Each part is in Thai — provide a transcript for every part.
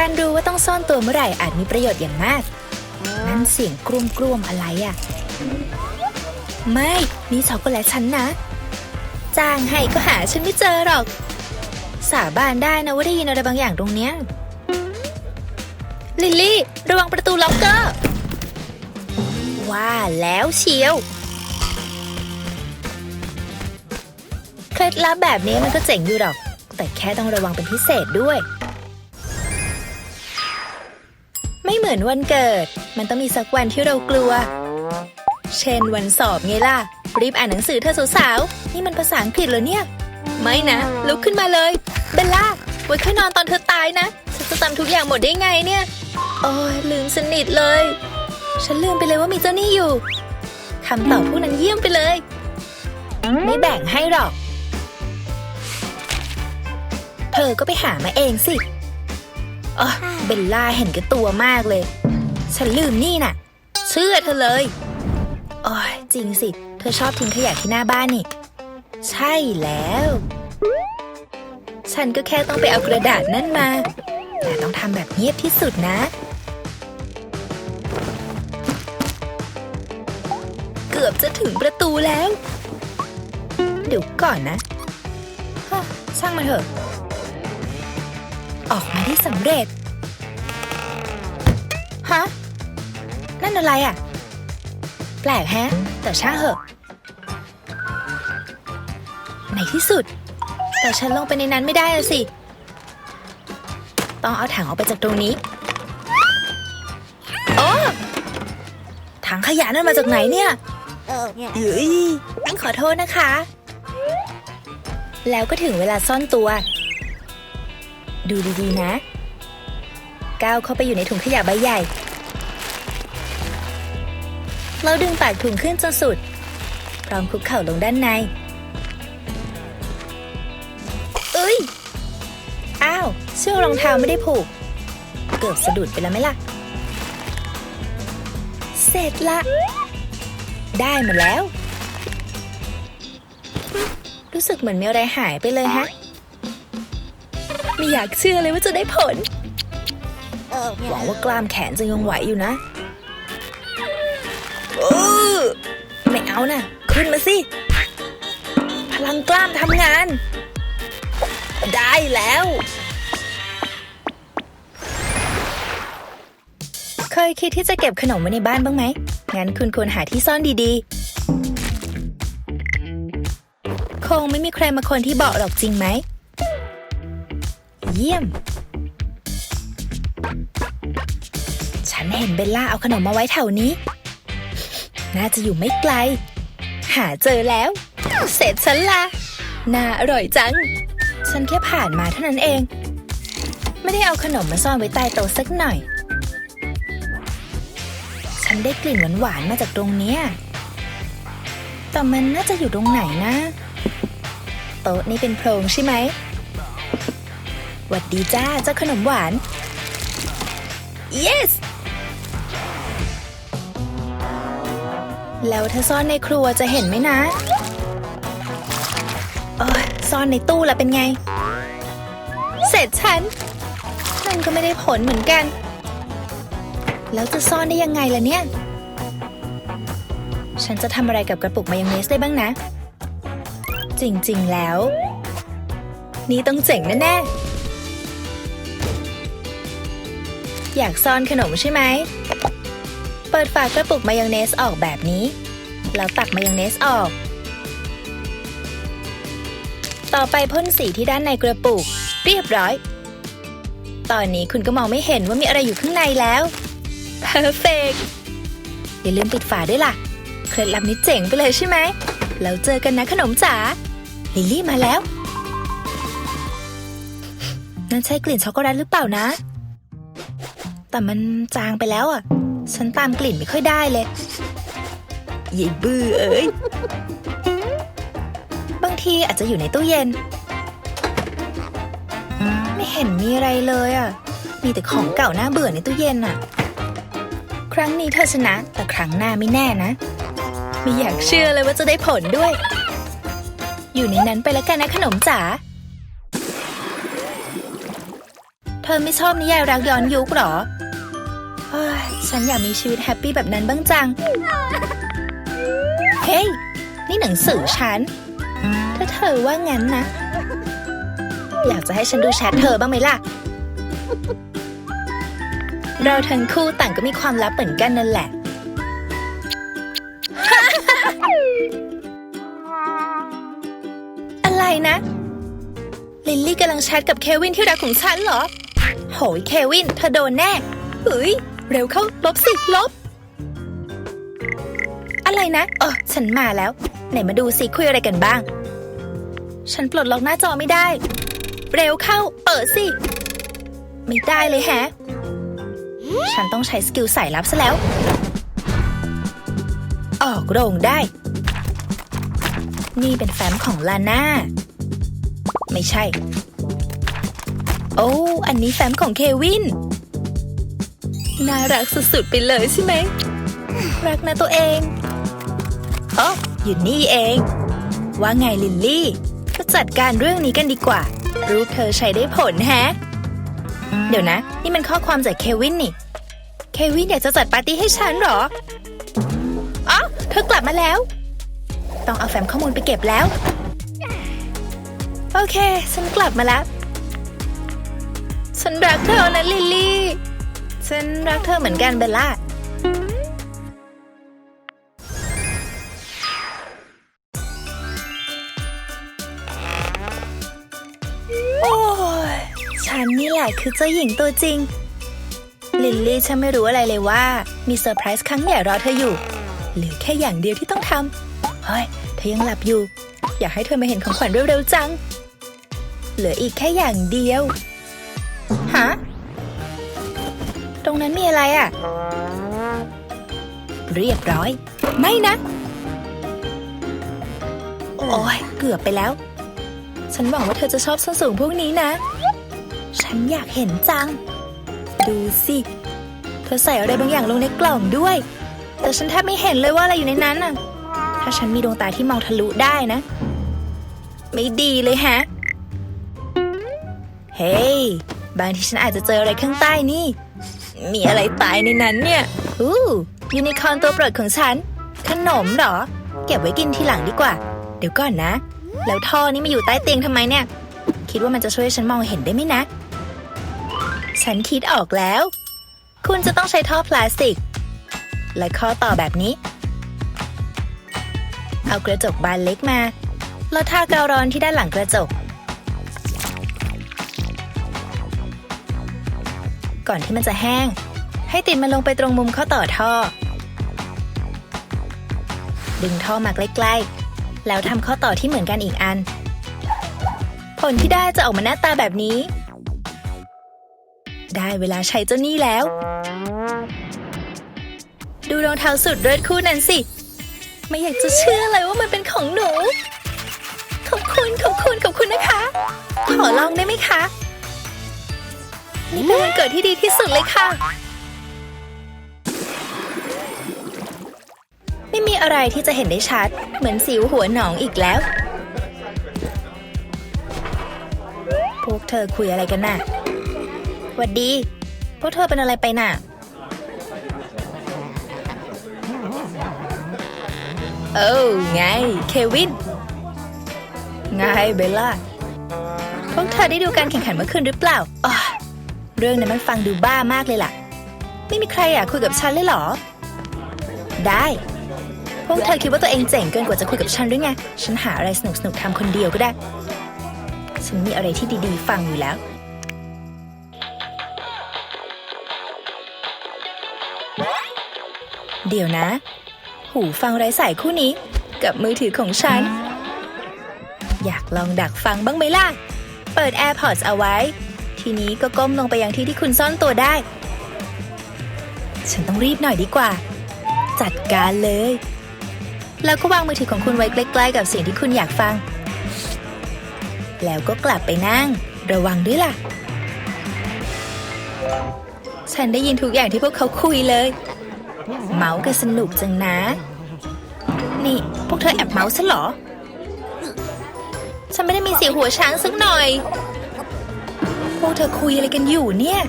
การรู้ว่าต้องซ่อนตัวเมื่อไหร่อาจมีประโยชน์อย่างมาก นั่นเสียงกรุมกรุมๆอะไรอะ ไม่นี่ช็อกโกแลตฉันนะ จ้างให้ก็หาฉันไม่เจอหรอก สาบานได้นะว่าได้ยินอะไรบางอย่างตรงเนี้ย ลิลลี่ ระวังประตูล็อกเกอร์ ว่าแล้วเชียวเคล็ดลับแบบนี้มันก็เจ๋งอยู่หรอก แต่แค่ต้องระวังเป็นพิเศษด้วย ม่เหมือนวันเกิด มันต้องมีสักวันที่เรากลัว เช่นวันสอบไงล่ะ รีบอ่านหนังสือเธอสาวๆ นี่มันภาษาอังกฤษเหรอเนี่ย ไม่นะ ลุกขึ้นมาเลย เบลล่าไว้ค่อยนอนตอนเธอตายนะ ฉันจะจำทุกอย่างหมดได้ไงเนี่ย โอ้ยลืมสนิทเลย ฉันลืมไปเลยว่ามีเจ้าหนี้อยู่ คำตอบพวกนั้นเยี่ยมไปเลย ไม่แบ่งให้หรอก เธอก็ไปหามาเองสิ อ๋อเบลล่าเห็นแกับตัวมากเลย ฉันลืมนี่น่ะ เชื่อเธอเลยโอ้ยจริงสิ เธอชอบทิ้งขยะที่หน้าบ้านนี่ ใช่แล้ว ฉันก็แค่ต้องไปเอากระดาษนั่นมา แต่ต้องทำแบบเงียบที่สุดนะ เกือบจะถึงประตูแล้ว เดี๋ยวก่อนนะฮะช่างมันเถอะ ออกมาได้สำเร็จ ฮะ นั่นอะไรอะ แปลกแฮะ แต่ช่างเหอะ ในที่สุด แต่ฉันลงไปในนั้นไม่ได้อะสิ ต้องเอาถังออกไปจากตรงนี้ โอ้ ถังขยะนั่นมาจากไหนเนี่ยเอ้ยขอโทษนะคะ แล้วก็ถึงเวลาซ่อนตัว ดูดีๆนะ ก้าวเข้าไปอยู่ในถุงขยะใบใหญ่ เราดึงปากถุงขึ้นจนสุด พร้อมคุกเข่าลงด้านใน เอ้ย อ้าว เชือกรองเท้าไม่ได้ผูก เกือบสะดุดไปแล้วไหมล่ะ เสร็จละ ได้มาแล้ว รู้สึกเหมือนมีอะไรหายไปเลยฮะ ไม่อยากเชื่อเลยว่าจะได้ผล Oh, หวัง yeah. ว่ากล้ามแขนจะยังไหวอยู่นะเออไม่เอานะขึ้นมาสิ พลังกล้ามทำงาน ได้แล้ว เคยคิดที่จะเก็บขนมไว้ในบ้านบ้างไหม งั้นคุณควรหาที่ซ่อนดีๆ คงไม่มีใครมาคนที่เบาะหรอกจริงไหม เยี่ยม ฉันเห็นเบลล่าเอาขนมมาไว้แถวนี้ น่าจะอยู่ไม่ไกล หาเจอแล้ว เสร็จฉันละน่าอร่อยจัง ฉันแค่ผ่านมาเท่านั้นเอง ไม่ได้เอาขนมมาซ่อนไว้ใต้โต๊ะสักหน่อย ฉันได้กลิ่นหวานๆมาจากตรงเนี้ยแต่มันน่าจะอยู่ตรงไหนนะ โต๊ะนี่เป็นโพรงใช่ไหม หวัดดีจ้าเจ้าขนมหวาน yes แล้วถ้าซ่อนในครัวจะเห็นไหมนะเออซ่อนในตู้ละเป็นไง เสร็จฉัน นั่นก็ไม่ได้ผลเหมือนกัน แล้วจะซ่อนได้ยังไงล่ะเนี่ย ฉันจะทำอะไรกับกระปุกมายองเนสได้บ้างนะ จริง ๆ แล้ว นี่ต้องเจ๋งแน่ ๆ อยากซ่อนขนมใช่ไหม เปิดฝากระปุกมายองเนสออกแบบนี้ แล้วตักมายองเนสออก ต่อไปพ่นสีที่ด้านในกระปุก เรียบร้อย ตอนนี้คุณก็มองไม่เห็นว่ามีอะไรอยู่ข้างในแล้ว Perfect อย่าลืมปิดฝาด้วยล่ะ เคล็ดลับนี้เจ๋งไปเลยใช่ไหม แล้วเจอกันนะขนมจ๋า ลิลลี่มาแล้ว นั่นใช่กลิ่นช็อกโกแลตหรือเปล่านะ แต่มันจางไปแล้วอะ ฉันตามกลิ่นไม่ค่อยได้เลยยายบื้อเอ้ย บางทีอาจจะอยู่ในตู้เย็น ไม่เห็นมีอะไรเลยอะ มีแต่ของเก่าน่าเบื่อในตู้เย็นอะ ครั้งนี้เธอชนะ แต่ครั้งหน้าไม่แน่นะ ไม่อยากเชื่อเลยว่าจะได้ผลด้วย อยู่ในนั้นไปแล้วกันนะขนมจ๋า เธอไม่ชอบนิยายรักย้อนยุคหรอ ฉันอยากมีชีวิตแฮปปี้แบบนั้นบ้างจัง เฮ้ย นี่หนังสือฉัน ถ้าเธอว่างั้นนะ อยากจะให้ฉันดูแชทเธอบ้างไหมล่ะ เราทั้งคู่ต่างก็มีความลับเหมือนกันนั่นแหละ อะไรนะ ลิลลี่กำลังแชทกับเควินที่รักของฉันเหรอ โหยเควิน เธอโดนแน่เฮ้ย เร็วเข้าลบสิลบ อะไรนะเออฉันมาแล้ว ไหนมาดูสิคุยอะไรกันบ้าง ฉันปลดล็อกหน้าจอไม่ได้ เร็วเข้า เปิดสิ ไม่ได้เลยแฮะ ฉันต้องใช้สกิลสายลับซะแล้ว ออกโรงได้ นี่เป็นแฟ้มของลาน่า ไม่ใช่ โอ้ อันนี้แฟ้มของเควิน น่ารักสุดๆไปเลยใช่ไหม รักนะตัวเองอ๋ออยู่นี่เอง ว่าไงลิลลี่ก็จัดการเรื่องนี้กันดีกว่า รูปเธอใช้ได้ผลแฮะ เดี๋ยวนะ นี่มันข้อความจากเควินนี่ เควินอยากจะจัดปาร์ตี้ให้ฉันหรออ๋อเธอกลับมาแล้ว ต้องเอาแฟ้มข้อมูลไปเก็บแล้ว โอเค ฉันกลับมาแล้ว ฉันรักเธอนะลิลลี่ ฉันรักเธอเหมือนกันเบลล่าโอ้ยฉันนี่แหละคือเจ้าหญิงตัวจริง ลิลลี่ฉันไม่รู้อะไรเลยว่า มีเซอร์ไพรส์ครั้งใหญ่รอเธออยู่เหลือแค่อย่างเดียวที่ต้องทำเฮ้ย เธอยังหลับอยู่ อยากให้เธอมาเห็นของขวัญเร็วๆจัง เหลืออีกแค่อย่างเดียว ฮะ รงนั้นมีอะไรอะ่ะ เรียบร้อย ไม่นะ โอ้ยเกือบไปแล้ว ฉันหวังว่าเธอจะชอบส้นสูงพวกนี้นะ ฉันอยากเห็นจัง ดูสิ เธอใส่อะไรบางอย่างลงในกล่องด้วย แต่ฉันแทบไม่เห็นเลยว่าอะไรอยู่ในนั้นน่ะ ถ้าฉันมีดวงตาที่มองทะลุได้นะ ไม่ดีเลยฮะ เฮ้ยบางทีฉันอาจจะเจออะไรข้างใต้นี่ มีอะไรตายในนั้นเนี่ยอู้ยูนิคอร์นตัวโปรดของฉัน ขนมเหรอ เก็บไว้กินทีหลังดีกว่า เดี๋ยวก่อนนะ แล้วท่อนี้มาอยู่ใต้เตียงทำไมเนี่ย คิดว่ามันจะช่วยฉันมองเห็นได้ไหมนะ ฉันคิดออกแล้ว คุณจะต้องใช้ท่อพลาสติก และข้อต่อแบบนี้ เอากระจกบานเล็กมาแล้วทากาวร้อนที่ด้านหลังกระจก ก่อนที่มันจะแห้ง ให้ติดมันลงไปตรงมุมข้อต่อท่อ ดึงท่อมาใกล้ๆ แล้วทำข้อต่อที่เหมือนกันอีกอัน ผลที่ได้จะออกมาหน้าตาแบบนี้ ได้เวลาใช้เจ้านี่แล้ว ดูรองเท้าสุดเลิศคู่นั้นสิ ไม่อยากจะเชื่อเลยว่ามันเป็นของหนู ขอบคุณขอบคุณขอบคุณนะคะ ขอลองได้ไหมคะ นี่เป็นวันเกิดที่ดีที่สุดเลยค่ะ ไม่มีอะไรที่จะเห็นได้ชัด เหมือนสิวหัวหนองอีกแล้ว พวกเธอคุยอะไรกันน่ะหวัดดี พวกเธอเป็นอะไรไปน่ะ โอ้ไง เควิน ไงเบลล่าพวกเธอได้ดูการแข่งขันเมื่อคืนหรือเปล่าอ๋อ เรื่องนั้นมันฟังดูบ้ามากเลยล่ะ ไม่มีใครอยากคุยกับฉันเลยเหรอ ได้ พวกเธอคิดว่าตัวเองเจ๋งเกินกว่าจะคุยกับฉันหรือไง ฉันหาอะไรสนุกๆทำคนเดียวก็ได้ ฉันมีอะไรที่ดีๆ ฟังอยู่แล้ว เดี๋ยวนะ หูฟังไร้สายคู่นี้ กับมือถือของฉัน อยากลองดักฟังบ้างไหมล่ะ เปิด AirPods เอาไว้ ทีนี้ก็ก้มลงไปยังที่ที่คุณซ่อนตัวได้ ฉันต้องรีบหน่อยดีกว่า จัดการเลย แล้วก็วางมือถือของคุณไว้ใกล้ๆกับสิ่งที่คุณอยากฟัง แล้วก็กลับไปนั่ง ระวังด้วยล่ะ ฉันได้ยินทุกอย่างที่พวกเขาคุยเลย เมาส์กันสนุกจังนะ นี่ พวกเธอแอบเมาส์ฉันเหรอ ฉันไม่ได้มีสีหัวช้างสักหน่อย พวกเธอคุยอะไรกันอยู่เนี่ย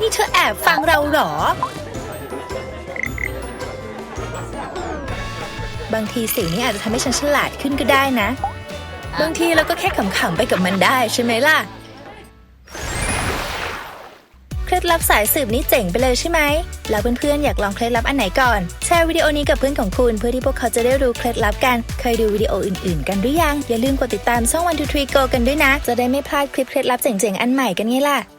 นี่เธอแอบฟังเราเหรอ บางทีสิ่งนี้อาจจะทำให้ฉันฉลาดขึ้นก็ได้นะ บางทีเราก็แค่ขำๆไปกับมันได้ใช่ไหมล่ะ ลับสายสืบนี้เจ๋งไปเลยใช่ไหม แล้วเพื่อนๆอยากลองเคล็ดลับอันไหนก่อน แชร์วิดีโอนี้กับเพื่อนของคุณ เพื่อที่พวกเขาจะได้รู้เคล็ดลับกัน เคยดูวิดีโออื่นๆ กันหรือยัง อย่าลืมกดติดตามช่องวันทูทรีโกกันด้วยนะ จะได้ไม่พลาดคลิปเคล็ดลับเจ๋งๆอันใหม่กันไงล่ะ